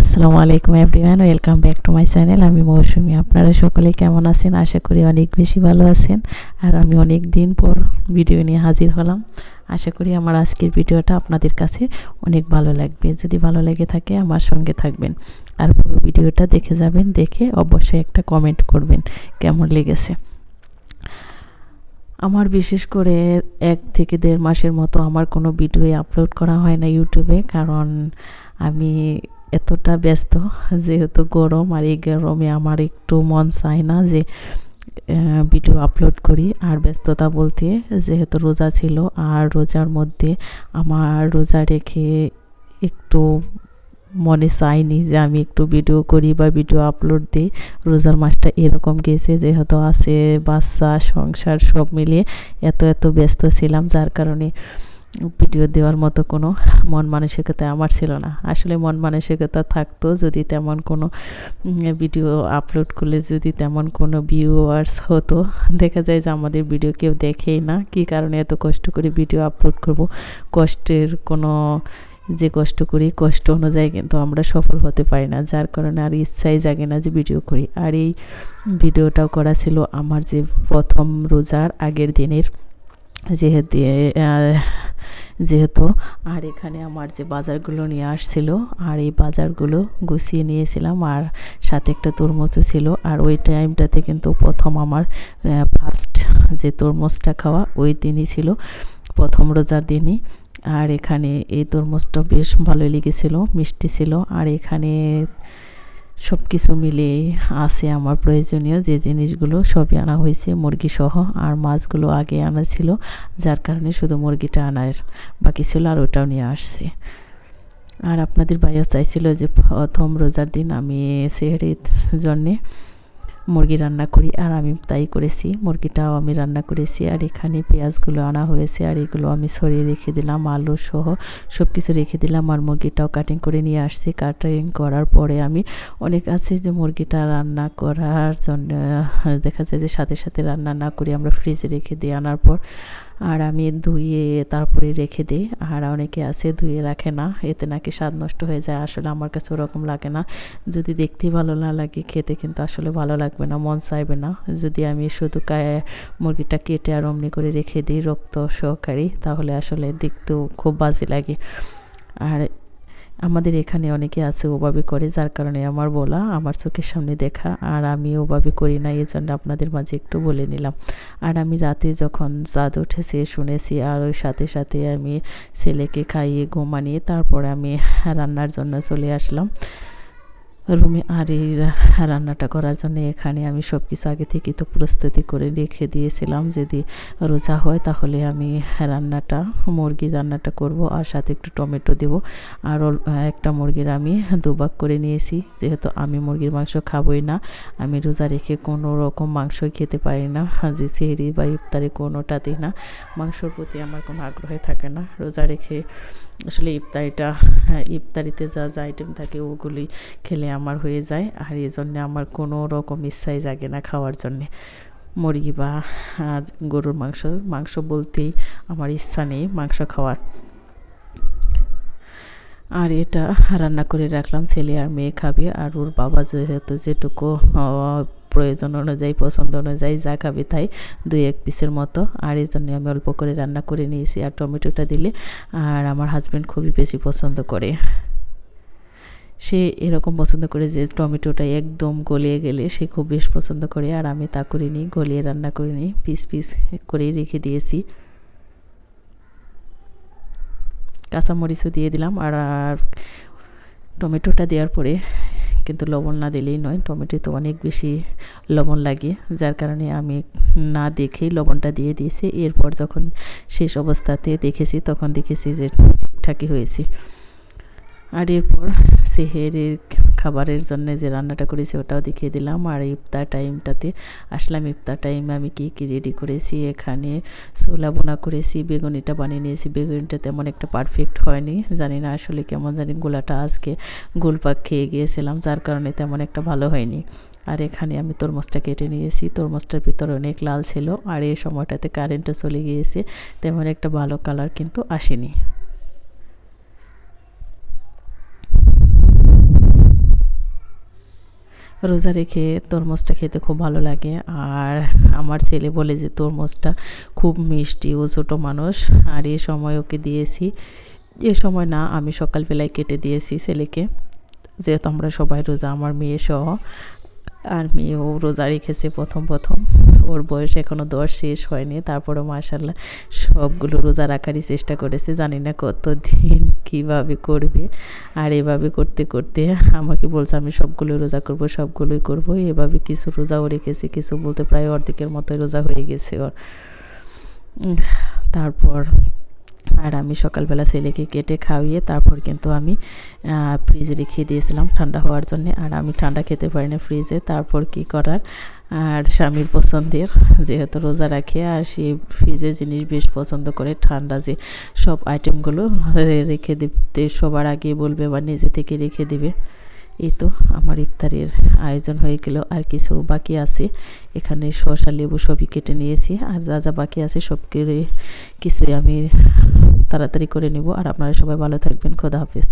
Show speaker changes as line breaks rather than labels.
আসসালামু আলাইকুম everyone, welcome back to my channel. আমি মৌসুমি। আপনারা সকলে কেমন আছেন? আশা করি অনেক বেশি ভালো আছেন। আর আমি অনেক দিন পর ভিডিও নিয়ে হাজির হলাম। আশা করি আমার আজকের ভিডিওটা আপনাদের কাছে অনেক ভালো লাগবে। যদি ভালো লেগে থাকে, আমার সঙ্গে থাকবেন। আর পুরো ভিডিওটা দেখে যাবেন, দেখে অবশ্যই একটা কমেন্ট করবেন, কেমন লেগেছে। আমার বিশেষ করে এক থেকে দেড় মাসের মতো আমার কোনো ভিডিও আপলোড করা হয় না ইউটিউবে কারণ আমি এতটা ব্যস্ত যেহেতু গরম আর এই গরমে আমার একটু মন চায় না যে ভিডিও আপলোড করি। আর ব্যস্ততা বলতে যেহেতু রোজা ছিল আর রোজার মধ্যে আমার রোজা রেখে একটু মনে চাইনি যে আমি একটু ভিডিও করি বা ভিডিও আপলোড দিই। রোজার মাসটা এরকম গেছে যেহেতু আছে বাচ্চা, সংসার সব মিলিয়ে এত এত ব্যস্ত ছিলাম যার কারণে ভিডিও দেওয়ার মতো কোনো মন মানসিকতা আমার ছিল না। আসলে মন মানসিকতা থাকতো যদি তেমন কোনো ভিডিও আপলোড করলে যদি তেমন কোনো ভিউয়ার্স হতো। দেখা যায় যে আমাদের ভিডিও কেউ দেখেই না। কি কারণে এত কষ্ট করে ভিডিও আপলোড করব? কষ্টের কোনো, যে কষ্ট করি, কষ্ট অনুযায়ী কিন্তু আমরা সফল হতে পারি না। যার কারণে আর ইচ্ছাই জাগে না যে ভিডিও করি। আর এই ভিডিওটাও করা ছিল আমার যে প্রথম রোজার আগের দিনের যেহেতু যেহেতু, আর এখানে আমার যে বাজারগুলো নিয়ে আসছিল, আর এই বাজারগুলো গুছিয়ে নিয়েছিলাম, আর সাথে একটা তরমুজও ছিল, আর ওই টাইমটাতে কিন্তু প্রথম আমার ফার্স্ট যে তরমুজটা খাওয়া, ওই দিনই ছিল, প্রথম রোজার দিনই, আর এখানে এই তরমুজটা বেশ ভালোই লেগেছিলো, মিষ্টি ছিল, আর এখানে সব কিছু মিলে আছে আমার প্রয়োজনীয় যে জিনিসগুলো সবই আনা হয়েছে মুরগি সহ আর মাছগুলো আগে আনা ছিল, যার কারণে শুধু মুরগিটা আনার, বাকি ছিল আর ওটাও নিয়ে আসছে। আর আপনাদের ভাইয়া চাইছিল যে প্রথম রোজার দিন আমি সেহরির জন্যে মুরগি রান্না করি, আর আমি তাই করেছি। মুরগিটাও আমি রান্না করেছি, আর এখানে পেঁয়াজগুলো আনা হয়েছে, আর এগুলো আমি সরিয়ে রেখে দিলাম, আলু সহ সব কিছু রেখে দিলাম, আর মুরগিটাও কাটিং করে নিয়ে আসছি। কাটিং করার পরে আমি অনেক আছে যে মুরগিটা রান্না করার জন্য, দেখা যায় যে সাথে সাথে রান্না না করি আমরা ফ্রিজে রেখে দিয়ে আনার পর আর আমি ধুয়ে তারপরে রেখে দিই। আর অনেকে আছে, ধুয়ে রাখে না। এতে নাকি স্বাদ নষ্ট হয়ে যায়। আসলে আমার কাছে ওরকম লাগে না। যদি দেখতেই ভালো না লাগে, খেতে কিন্তু আসলে ভালো লাগবে না, মন চাইবে না। যদি আমি শুধু কায়ে মুরগিটা কেটে আর অমনি করে রেখে দিই, রক্ত সহকারী তাহলে আসলে দেখতেও খুব বাজে লাগে। আর আমাদের এখানে অনেকে আছে ওভাবে করে, যার কারণে আমার বলা, আমার চোখের সামনে দেখা, আর আমি ওভাবে করি না এই জন্য আপনাদের মাঝে একটু বলে নিলাম। আর আমি রাতে যখন চাঁদ উঠেছে, শুনেছি, আর ওই সাথে সাথে আমি ছেলেকে খাইয়ে ঘুমানিয়ে তারপরে আমি রান্নার জন্য চলে আসলাম। রুমে আর এই রান্নাটা করার জন্য এখানে আমি সব কিছু আগে থেকে তো প্রস্তুতি করে রেখে দিয়েছিলাম। যদি রোজা হয় তাহলে আমি রান্নাটা, মুরগির রান্নাটা করব আর সাথে একটু টমেটো দেব। আর একটা মুরগির আমি দুবাক করে নিয়েছি। যেহেতু আমি মুরগির মাংস খাবই না, আমি রোজা রেখে কোনো রকম মাংসই খেতে পারি না। যে চেহারি বা ইফতারি কোনোটাতেই না, মাংসর প্রতি আমার কোনো আগ্রহ থাকে না। রোজা রেখে আসলে ইফতারিটা ইফতারিতে যা যা আইটেম থাকে ওগুলি খেলে আমার হয়ে যায়। আর এই জন্যে আমার কোনো রকম ইচ্ছাই জাগে না খাওয়ার জন্যে। মুরগি বা গরুর মাংস মাংস বলতেই আমার ইচ্ছা নেই মাংস খাওয়ার। আর এটা রান্না করে রাখলাম, ছেলে আর মেয়ে খাবে। আর ওর বাবা যেহেতু যেটুকু প্রয়োজন অনুযায়ী, পছন্দ অনুযায়ী যা খাবে তাই দুই এক পিসের মতো। আর এই জন্য আমি অল্প করে রান্না করে নিয়েছি, আর টমেটোটা দিলে। আর আমার হাজব্যান্ড খুবই বেশি পছন্দ করে। সে এরকম পছন্দ করে যে টমেটোটা একদম গলিয়ে গেলে সে খুব বেশ পছন্দ করে। আর আমি তা করিনি, গলিয়ে রান্না করিনি, পিস পিস করেই রেখে দিয়েছি। কাঁচামরিচও দিয়ে দিলাম আর আর টমেটোটা দেওয়ার পরে কিন্তু লবণ না দিলেই নয় টমেটো তো অনেক বেশি লবণ লাগে, যার কারণে আমি না দেখেই লবণটা দিয়ে দিয়েছি। এরপর যখন শেষ অবস্থাতে দেখেছি, তখন দেখেছি যে ঠিকঠাকই হয়েছে। আর এরপর সেহেরের খাবারের জন্য যে রান্নাটা করেছি ওটাও দেখিয়ে দিলাম। আর ইফতার টাইমটাতে আসলাম। ইফতার টাইমে আমি কী কী রেডি করেছি এখানে ছোলা বোনা করেছি, বেগুনিটা বানিয়ে নিয়েছি। বেগুনিটা তেমন একটা পারফেক্ট হয়নি। জানি না আসলে কেমন জানি গোলাটা আজকে গোলপাক খেয়ে গিয়েছিলাম, যার কারণে তেমন একটা ভালো হয়নি। আর এখানে আমি তরমুজটা কেটে নিয়েছি। তরমুজটার ভিতরে অনেক লাল ছিল। আর এই সময়টাতে কারেন্টও চলে গিয়েছে। তেমন একটা ভালো কালার কিন্তু আসেনি। রোজা রেখে তরমুজটা খেতে খুব ভালো লাগে। আর আমার ছেলে বলে যে, তরমুজটা খুব মিষ্টি ও ছোটো মানুষ। আর এ সময় ওকে দিয়েছি। এ সময় না, আমি সকালবেলায় কেটে দিয়েছি ছেলেকে। যেহেতু আমরা সবাই রোজা, আমার মেয়ে সহ। আর মেয়েও রোজা রেখেছে প্রথম প্রথম। ওর বয়স এখনও দশ, শেষ হয়নি। তারপরে মাশাল্লাহ সবগুলো রোজা রাখারই চেষ্টা করেছে। জানি না কত দিন কীভাবে করবে। আর এভাবে করতে করতে আমাকে বলছে, আমি সবগুলো রোজা করব, সবগুলোই করব। এভাবে কিছু রোজাও রেখেছে, কিছু বলতে প্রায় অর্ধেকের মতো রোজা হয়ে গেছে ওর। তারপর আর আমি সকালবেলা ছেলেকে কেটে খাওয়িয়ে তারপর কিন্তু আমি ফ্রিজে রেখে দিয়েছিলাম ঠান্ডা হওয়ার জন্য। আর আমি ঠান্ডা খেতে পারি না ফ্রিজে তারপর কি করার? আর স্বামীর পছন্দের, যেহেতু রোজা রাখে, আর সে ফ্রিজের জিনিস বেশ পছন্দ করে। ঠান্ডা যে সব আইটেমগুলো রেখে দিতে সবার আগে বলবে বা নিজে থেকে রেখে দিবে। এই তো আমার ইফতারের আয়োজন হয়ে গেল, আর কিছু বাকি আছে। এখানে শসা, লেবু সবই কেটে নিয়েছি, আর যা যা বাকি আছে সব কিছুই আমি তাড়াতাড়ি করে নেব। আর আপনারা সবাই ভালো থাকবেন, খোদা হাফিজ।